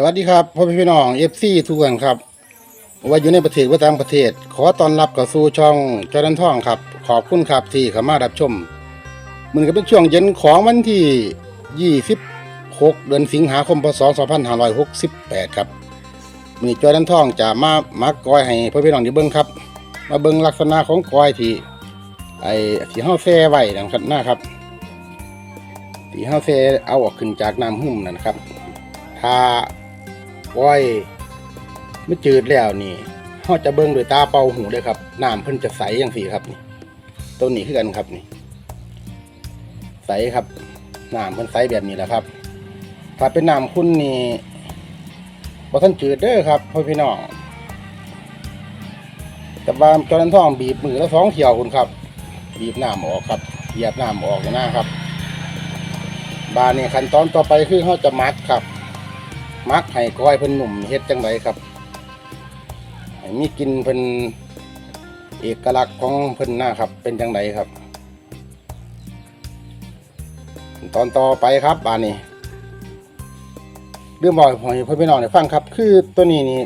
สวัสดีครับพ่อพี่น้องเอฟซีทุกคนครับว่าอยู่ในประเทศว่าต่างประเทศ ขอต้อนรับกับสู่ช่องจอรันท่องครับ ขอบคุณครับที่เข้ามารับชมมันก็เป็นช่วงเย็นของวันที่ 26 เดือนสิงหาคมพศ 2568 ครับมีจอรันท่องจะมามักกอยให้พ่อพี่น้องได้เบิ่งครับ มาเบิ่งลักษณะของกอยที่ไอ้ที่เฮาแซ่ไว้นะครับหนะครับที่เฮาแซ่เอาออกขึ้นจากน้ำหุ่มนั่นนะครับถ้า ปล่อยไม่จืดแล้วนี่เขาจะเบิ่งด้วยตาเป่าหูเลยครับน้ำเพิ่นจะใสอย่างสีครับนี่ตัวนี้คือกันครับนี่ ใสครับน้ำเพิ่นใสแบบนี้แหละครับ ถ้าเป็นน้ำคุณนี่บ่ท่านจืดเด้อครับพ่อพี่น้อง แต่ว่าจอนันท่องบีบมือแล้วสองเที่ยวคุณครับ บีบน้ำออกครับเหยียบน้ำออกอย่างนะครับ บานนี่ขั้นตอนต่อไปคือเขาจะมัดครับ มักให้ก้อยเพิ่นหนุ่มเฮ็ดจังไดครับมีกินเพิ่นเอกลักษณ์ของเพิ่นนะครับ เป็นจังไดครับ ตอนต่อไปครับบานนี้เรื่องบอกให้พ่อพี่น้องได้ฟังครับ คือตัวนี้นี่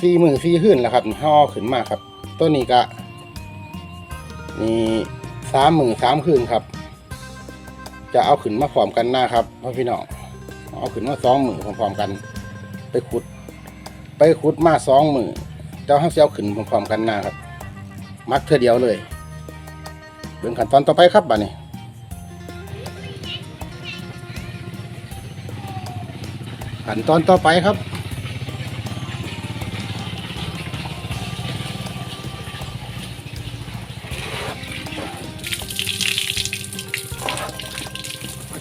สี่มือสี่ขึ้นแล้วครับห่อขึ้นมาครับ ตัวนี้ก็นี่สามมือสามคืนครับ จะเอาขึ้นมาพร้อมกันหน้าครับพ่อพี่น้อง เอาขึ้นมาสองมือพร้อมๆกัน ไปขุด ไปขุดมาสองมือเจ้าห้าเสียวขึ้นพร้อมๆกันนะครับ มักเธอเดียวเลยเบิ่งขั้นตอนต่อไปครับบ้านี้ขั้นตอนต่อไปครับ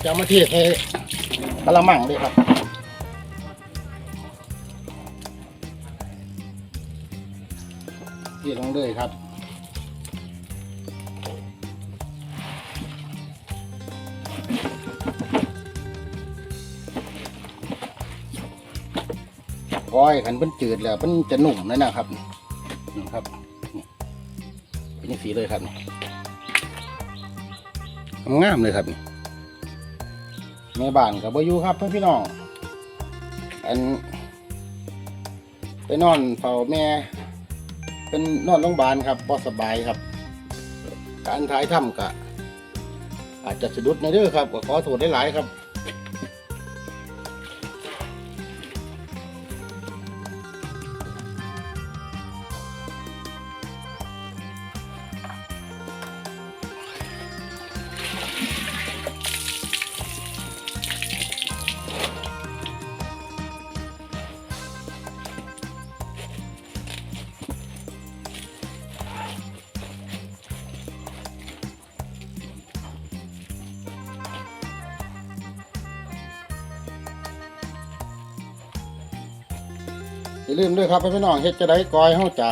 จะมาเทใส่ กระมังเลยครับเทลงเลยครับก้อยขันเป็นจืดแล้วมันจะหนุ่มเลยนะครับนี่ครับเป็นสีเลยครับนี่งามเลยครับนี่ แม่บ้านกับวาอยูครับเพื่อนพี่น้องอันไปนอนเฝ้าแม่ เป็นนอนโรงพยาบาลครับพอสบายครับ การถ่ายถ้ำกะอาจจะสะดุดในเด้อครับก็ขอโทษได้หลายๆครับ อย่าลืมด้วยครับพี่น้องเฮ็ดจะได้กอยเฮาจะ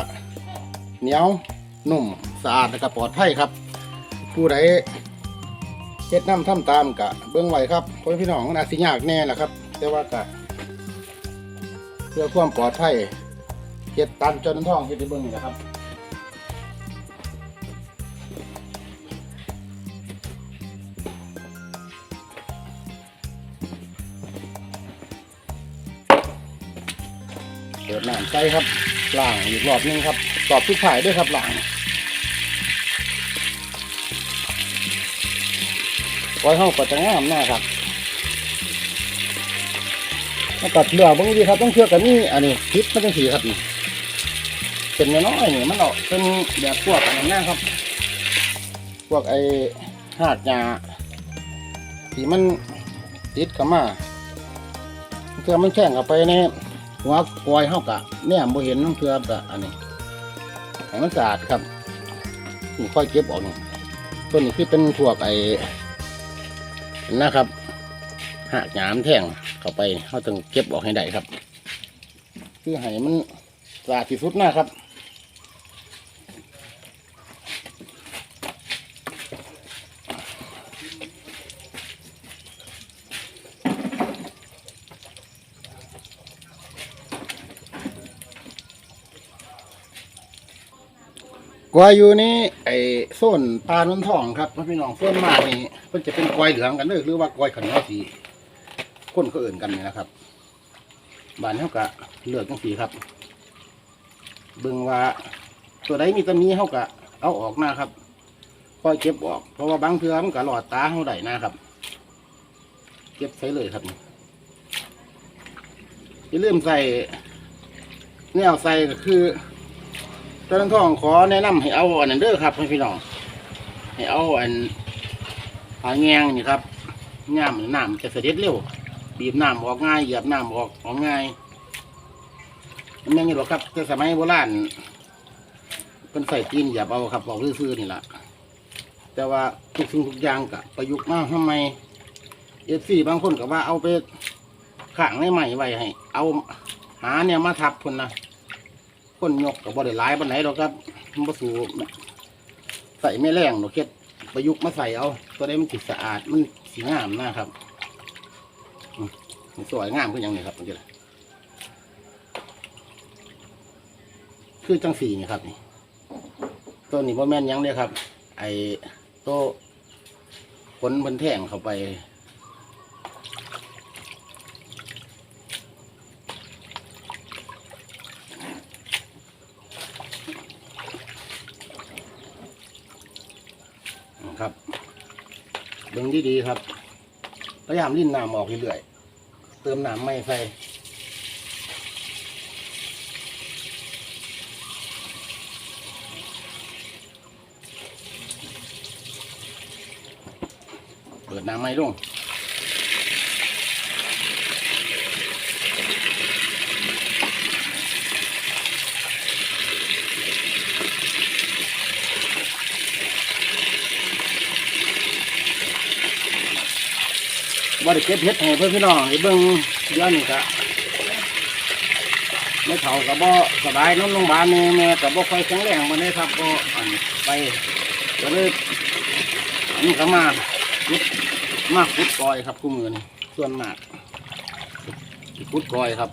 เหนียวนุ่มสะอาดและก็ปลอดภัยครับ ผู้ใดเฮ็ดน้ำทำตามกะเบื้องไว้ครับพ่อพี่น้องนอาจสิยากแน่แหละครับ แต่ว่ากะเพื่อความปลอดภัยเฮ็ดตามจนท้องเฮ็ดได้เบิ่งนี่แหละครับ ใส่ครับล้างอีกรอบหนึงครับรอบทุกถ่ายด้วยครับล้างไว้ห้องก็จะงามแน่ครับแล้วก็เลือบางทีครับต้องเชื่อกันนี่อันนี้พริกมันต้องสีครับนี่เป็นน้อยๆนี่มันออกเป็นแบบพวกนั้นนะครับ พวกไอ้หากหญ้าที่มันติดเข้ามาเพื่อมันแข่งเข้าไปใน หัวกอยเฮากะเนี่ยบ่เห็นน้องเทือบะอันนี้ให้มันสะอาดครับนี่ค่อยเก็บออกนี่ต้นนี้คือเป็นพวกไอ้นะครับหากหยามแท่งเข้าไปเขาต้องเก็บออกให้ได้ครับ คือให้มันสะอาดที่สุดนะครับ วายอยู่นี่ไอ้โซนปลาน้นทองครับพี่น้องโซนมากนี่เพิ่นจะเป็นกวายเหลืองกันเลยหรือว่ากวายขันเนียสีคนเขาเอื่นกันนี่นะครับบานเท่ากับเลือกจังสีครับ เบิ่งว่าตัวใดมีตำหนี้เท่ากับเอาออกหน้าครับค่อยเก็บออก เพราะว่าบางเทือมันก็หลอดตาเท่าใดนะครับ เก็บใส่เลยครับอย่าลืมใส่แนวใส่ก็คือ เจ้าหน้าที่ขอแนะนำให้เอาอันนั้นเด้อครับพี่น้องให้เอาอันผาแงงนี่ครับย่ามน้ำจะเสด็จเร็วบีบน้ำออกง่ายเหยียบน้ำออกออกง่ายมันยังไงหรอกครับแต่สมัยโบราณเป็นใส่ตีนเหยียบเอาครับบอกซื่อๆนี่แหละแต่ว่าทุกสิ่งทุกอย่างกับประยุกต์มาทำไมเอฟซีบางคนก็ว่าเอาไปข้างในใหม่ไว้ให้ เอาหาเนี่ยมาทับคนนะ คนยกกับบริหลายบันไหนหรอกครับมันบ่สูใส่ไม่แรงหรอกเค็ดประยุกต์มาใส่เอาตัวนี้มันสิสะอาดมันสีงามนะครับสวยงามขึ้นอย่างนี้ครับมันจะคือจังสีนี่ครับนี่ต้นนี้โมแมนยังเลยครับ ไอ้โตผลพันแท่งเข้าไป เบิ่งดีๆครับพยายามลิ้นน้ำออกเรื่อยๆเติมน้ำไม่ใส่เปิดน้ำไม่ลง ว่าได้เก็บเห็ดให้เพื่อนพี่น้องให้เบิ่งเดี๋ยวนี้ครับไม่เท่ากับบ่สบายน้องโรงพยาบาลแม่แม่กับบ่ค่อยแข็งแรงมาเลยครับก็อันไปก็เลยอันนี้ก็มาขุดมาขุดกอยครับคู่มือนี่ส่วนมากขุดกอยครับ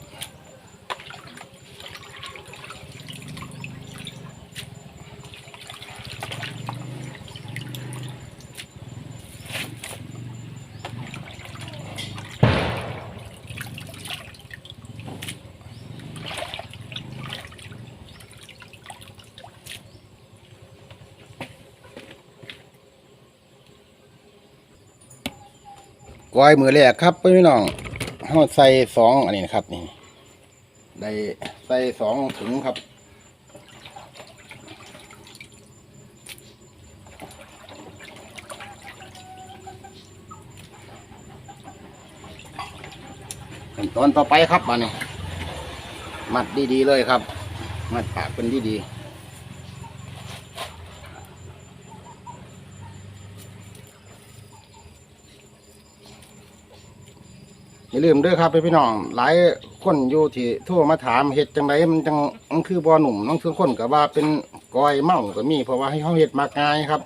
กอยมือแรกครับพี่น้องเราใส่สองอันนี้นะครับนี่ได้ใส่สองถุงครับขั้นตอนต่อไปครับมาเนี่ยมัดดีๆเลยครับ มัดปากเป็นดีๆ อย่าลืมด้วยครับพี่น้อง หลายคนอยู่ที่ทั่วมาถามเห็ดจังไรมันจังมันคือบอหนุ่มน้องคือคนกับว่าเป็นกอยเมาก็มี เพราะว่าให้เขาเห็ดมากง่ายครับ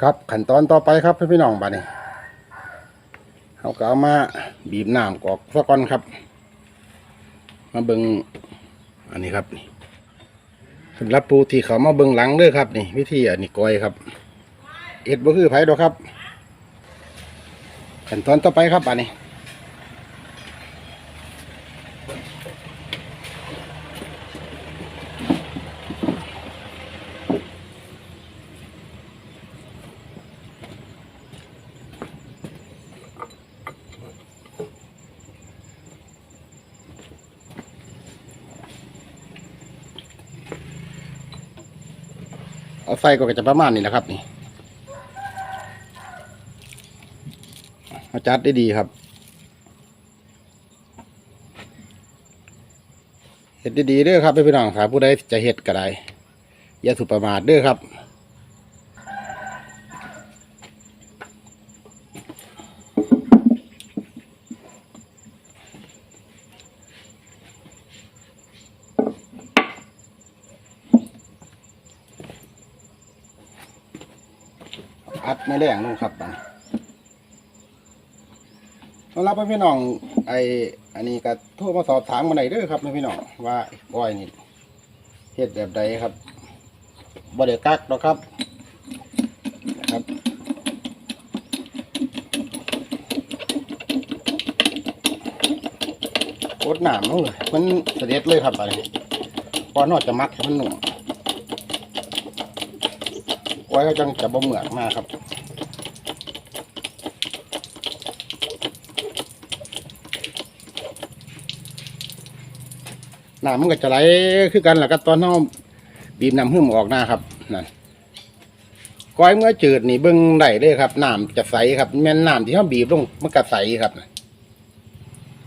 ครับขั้นตอนต่อไปครับพี่น้องบ้านี้เขาก็เอามาบีบน้ำกอกซะก่อนครับ มาเบิงอันนี้ครับนี่ สำหรับปูที่เขามาเบิ่งหลังเด้อครับ นี่ วิธีอันนี้ก้อยครับ เอ็ดบ่คือไผ่ดอกครับขั้นตอนต่อไปครับอันนี้ เอาไฟก็จะประมาณนี้แหละครับนี่มาจัดได้ดีครับเห็ดดีๆเด้อครับพี่น้องครับผู้ใดจะเห็ดก็ได้อย่าถูกประมาทเด้อครับ ดไม่แรงลงครับนะสำหรับพี่น้อง ไออันนี้ก็โทรมาสอบถามมาไหนด้วยครับพี่น้องว่าอ้อยนี่เฮ็ดแบบใดครับบริกักหรอกครับครับโคตรหนามเลยมันเสด็จเลยครับอะไรก่อนนอกจะมัดมันหนุ่มไว้ก็จังจะบ่เหมือกมากครับ น้ำมันก็จะไหลคือกันแหละก็ตอนเราบีบน้ำหึ่มออกหน้าครับนั่นก้อยเมื่อจืดนี่เบิ้งได้เลยครับน้ำจะใสครับแม่นน้ำที่เขาบีบลงมันก็ใสครับ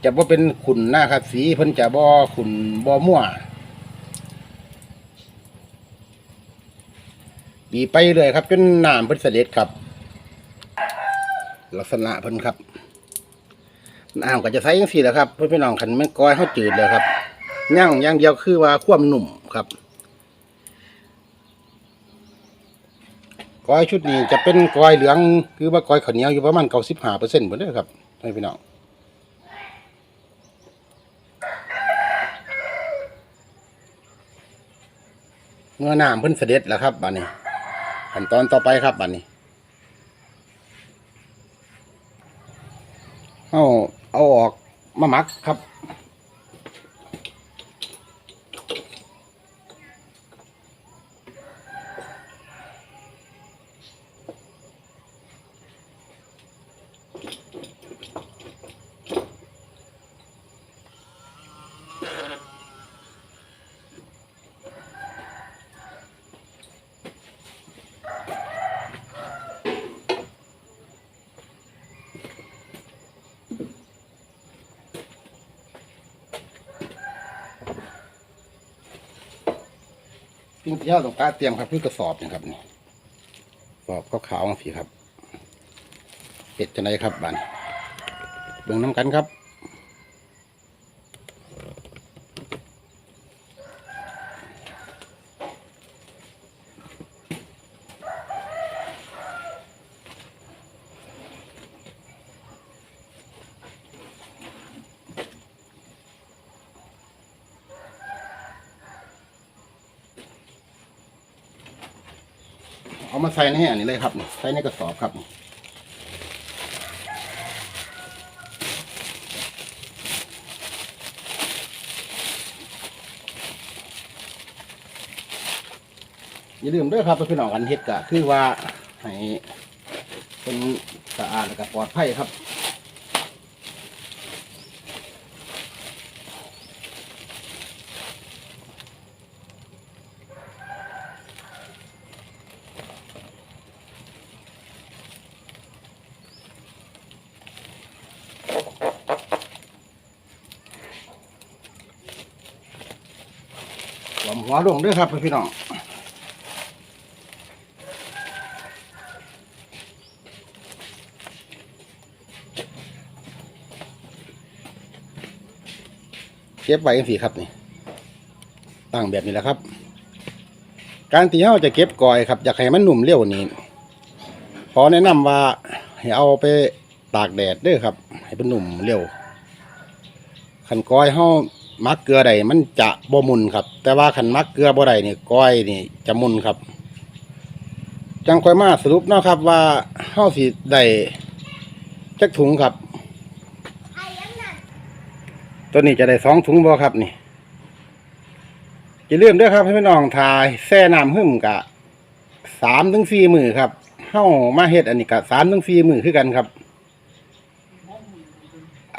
จะบ่าเป็นขุนหน้าครับ สีเพิ่นจะบ่ขุนบ่มั่วบีไปเลยครับจนน้ำเพิ่นเสด็จครับ ลักษณะเพิ่นครับน้ำก็จะใสจังซี่แหละครับเพื่อนพี่น้องขันแม่ก้อยเขาจืดเลยครับ ย่างอย่างเดียวคือว่าควมหนุ่มครับกอยชุดนี้จะเป็นกอยเหลืองคือว่ากอยข้าวเหนียวอยู่ประมาณเก้าสิบห้าเปอร์เซ็นต์หมดเลยครับให้พี่น้องเมื่อน้ำเพิ่นเสด็จแล้วครับบัดนนี้ขั้นตอนต่อไปครับบัดนี้เอาเอาออกมาหมักครับ สิ่งที่เราต้องการเตรียมครับคือกระสอบนี่ครับนี่กระสอบขาวๆสีครับเป็ดจะไหนครับบันเบิ่งน้ำกันครับ ใส่ในอันนี้เลยครับใส่ในกระสอบครับอย่าลืมด้วยครับพี่น้องกันเฮ็ดกะคือว่าให้เป็นสะอาดและก็ปลอดภัยครับ หวมหัวลงด้วยครับพี่น้องเก็บไว้ยังสีครับนี่ตั้งแบบนี้แหละครับ การที่เราจะเก็บกอยครับอยากให้มันหนุ่มเร็วนี้ขอแนะนำว่าให้เอาไปตากแดดด้อครับ ให้เป็นหนุ่มเร็วขันก้อยเฮา มักเกลือใดมันจะบ่มุนครับ แต่ว่าขันมักเกลือบ่ใดนี่ก้อยนี่จะมุนครับ จังค่อยมาสรุปเนาะครับว่าเฮาสิได้จักถุงครับ ตัวนี้จะได้สองถุงบ่ครับนี่จะเลื่อมด้วยครับให้พี่น้องทายแช่น้ำหึ่มกะสามถึงสี่มือครับเฮามาเฮ็ดอันนี้กะสามถึงสี่มือคือกันครับ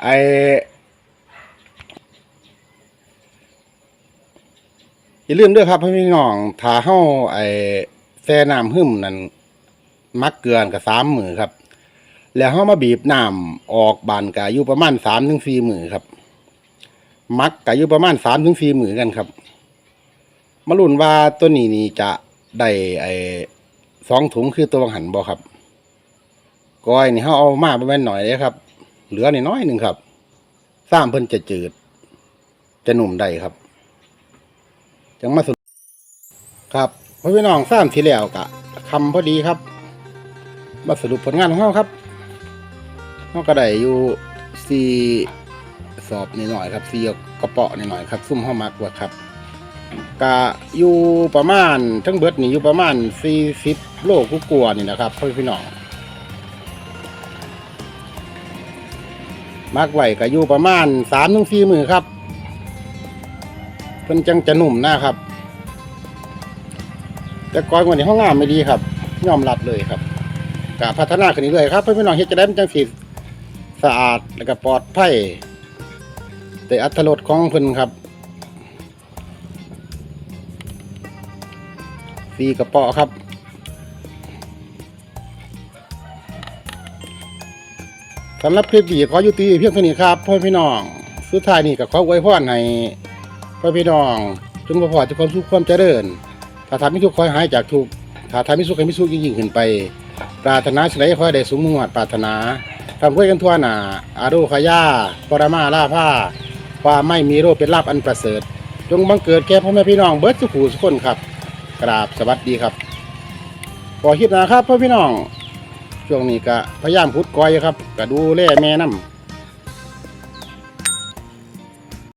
ไอ อย่าลืมด้วยครับพี่น้องถ้าเฮาไอ้แช่น้ำหึ่มนั่นมักเกลือนกับสามมือครับ แล้วเฮามาบีบน้ำออกบานกะอยู่ประมาณสามถึงสี่มือครับ มักกะอยู่ประมาณสามถึงสี่มือกันครับ มาลุ้นว่าตัวนี้นี่จะได้ไอ้สองถุงคือตัวบังหันบ่ครับก้อยนี่เฮาเอามาประมาณหน่อยเลยครับ เหลือนิดน้อยหนึ่งครับสร้างเพิ่นจะจืด จะหนุ่มได้ครับ จังมาสรุปครับพ่อพี่น้องสร้างทีแล้วกะคำพอดีครับ มาสรุปผลงานของเราครับเราก็ได้อยู่สี่สอบนิดหน่อยครับสี่กระเปาะนิดหน่อยครับ ซุ่มห้ามักว่าครับกะอยู่ประมาณทั้งเบิดนี่อยู่ประมาณสี่สิบโลกุกลัวนี่นะครับพ่อพี่น้องมักไหวก็อยู่ประมาณสามถึงสี่มือครับ เพิ่นจังจะหนุ่มหนะครับ แต่ก่อนวันนี้ห้องงามไม่ดีครับยอมรับเลยครับกะพัฒนาขึ้นเรื่อยๆครับเพื่อนพี่น้องเฮ็ดจะได้มันจังสิสะอาดแล้วก็ปลอดภัยแต่อัตรสของเพิ่นครับสีกระเป๋อครับสำหรับคลิปนี้ขอยุติเพียงเท่านี้ครับพ่อพี่น้อง สุดท้ายนี่ก็ขออวยพรให้ พ่อพี่น้องจงประพอจะความสุขความเจริญถ้าทำให้ทุกข์คอยหายจากทุกข์ถ้าทำให้สุขให้มีสุขยิ่งขึ้นไป ปรารถนาสิ่งใดขอให้ได้สมมุ่งหวัดปรารถนาทำเพื่อกันทั่วหน้าอารุขยาปรมาลาภาความไม่มีโรคเป็นลาภอันประเสริฐ จงบังเกิดแก่พ่อแม่พี่น้องเบิร์ดสุขูสุขคนครับ กราบสวัสดีครับขอคิดนะครับพ่อพี่น้องช่วงนี้ก็พยายามพุดก้อยครับก็ดูแลแม่น้ำ